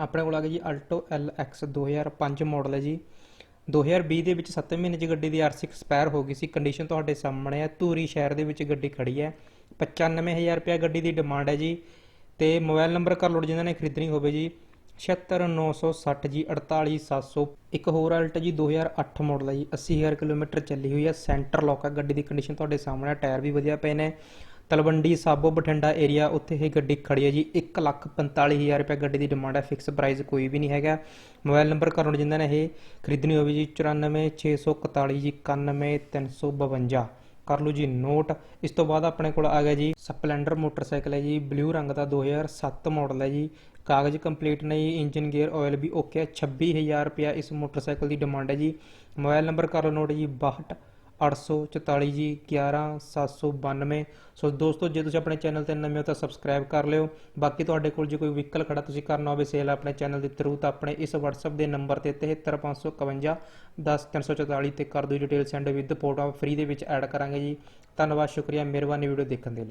ਆਪਣੇ ਕੋਲ ਆ ਗਿਆ ਜੀ ਅਲਟੋ LX 2005 ਮਾਡਲ ਹੈ ਜੀ। 2020 ਦੇ ਵਿੱਚ 7 ਮਹੀਨੇ 'ਚ ਗੱਡੀ ਦੀ ਆਰਸੀ ਐਕਸਪਾਇਰ ਹੋ ਗਈ ਸੀ। ਕੰਡੀਸ਼ਨ ਤੁਹਾਡੇ ਸਾਹਮਣੇ ਹੈ। ਧੂਰੀ ਸ਼ਹਿਰ ਦੇ ਵਿੱਚ ਗੱਡੀ ਖੜੀ ਹੈ। 95000 ਰੁਪਏ ਗੱਡੀ ਦੀ ਡਿਮਾਂਡ ਹੈ ਜੀ। ਤੇ ਮੋਬਾਈਲ ਨੰਬਰ ਕਰ ਲਓ ਜਿਨ੍ਹਾਂ ਨੇ ਖਰੀਦਣੀ ਹੋਵੇ ਜੀ। 76960 ਜੀ 48700 ਇੱਕ ਹੋਰ ਅਲਟ ਜੀ 2008 ਮਾਡਲ ਹੈ ਜੀ। 80000 ਕਿਲੋਮੀਟਰ ਚੱਲੀ ਹੋਈ ਹੈ। ਸੈਂਟਰ ਲੌਕ ਹੈ। ਗੱਡੀ ਦੀ ਕੰਡੀਸ਼ਨ ਤੁਹਾਡੇ ਸਾਹਮਣੇ ਟਾਇਰ ਵੀ ਵਧੀਆ ਪਏ ਨੇ। ਤਲਵੰਡੀ ਸਾਬੋ ਬਠਿੰਡਾ ਏਰੀਆ ਉੱਥੇ ਇਹ ਗੱਡੀ ਖੜੀ ਹੈ ਜੀ 145000 ਰੁਪਏ ਗੱਡੀ ਦੀ ਡਿਮਾਂਡ ਹੈ ਫਿਕਸ ਪ੍ਰਾਈਸ ਕੋਈ ਵੀ ਨਹੀਂ ਹੈਗਾ। ਮੋਬਾਈਲ ਨੰਬਰ ਕਰਨ ਜਿੰਨਾਂ ਨੇ ਇਹ ਖਰੀਦਣੀ ਹੋਵੇ ਜੀ 94641 ਜੀ 91352 ਕਰ ਲਓ ਜੀ ਨੋਟ ਇਸ ਤੋਂ ਬਾਅਦ ਆਪਣੇ ਕੋਲ ਆ ਗਿਆ ਜੀ, ਸਪਲੈਂਡਰ ਮੋਟਰਸਾਈਕਲ ਹੈ ਜੀ, ਬਲੂ ਰੰਗ ਦਾ 2007 ਮਾਡਲ ਹੈ ਜੀ। ਕਾਗਜ਼ ਕੰਪਲੀਟ ਨੇ ਜੀ ਇੰਜਨ ਗੇਅਰ ਆਇਲ ਵੀ ਓਕੇ ਹੈ 26000 ਰੁਪਿਆ ਇਸ ਮੋਟਰਸਾਈਕਲ ਦੀ ਡਿਮਾਂਡ ਹੈ ਜੀ। ਮੋਬਾਈਲ ਨੰਬਰ ਕਰ ਲਓ ਨੋਟ ਜੀ 62 844 ਜੀ 11792 ਸੋ ਦੋਸਤੋ, ਜੇ ਤੁਸੀਂ ਆਪਣੇ ਚੈਨਲ ਤੇ ਨਵੇਂ ਹੋ ਤਾਂ ਸਬਸਕ੍ਰਾਈਬ ਕਰ ਲਿਓ। ਬਾਕੀ ਤੁਹਾਡੇ ਕੋਲ ਜੇ ਕੋਈ ਵਹੀਕਲ ਖੜਾ ਤੁਸੀਂ ਕਰਨਾ ਹੋਵੇ ਸੇਲ ਆਪਣੇ ਚੈਨਲ ਦੇ ਥਰੂ ਤਾਂ ਆਪਣੇ ਇਸ WhatsApp ਦੇ ਨੰਬਰ ਤੇ 73551 10344 ਤੇ ਕਰ ਦਿਓ detail send with photo free ਦੇ ਵਿੱਚ ਐਡ ਕਰਾਂਗੇ ਜੀ। ਧੰਨਵਾਦ, ਸ਼ੁਕਰੀਆ, ਮਿਹਰਬਾਨੀ ਵੀਡੀਓ ਦੇਖਣ ਦੇ ਲਈ।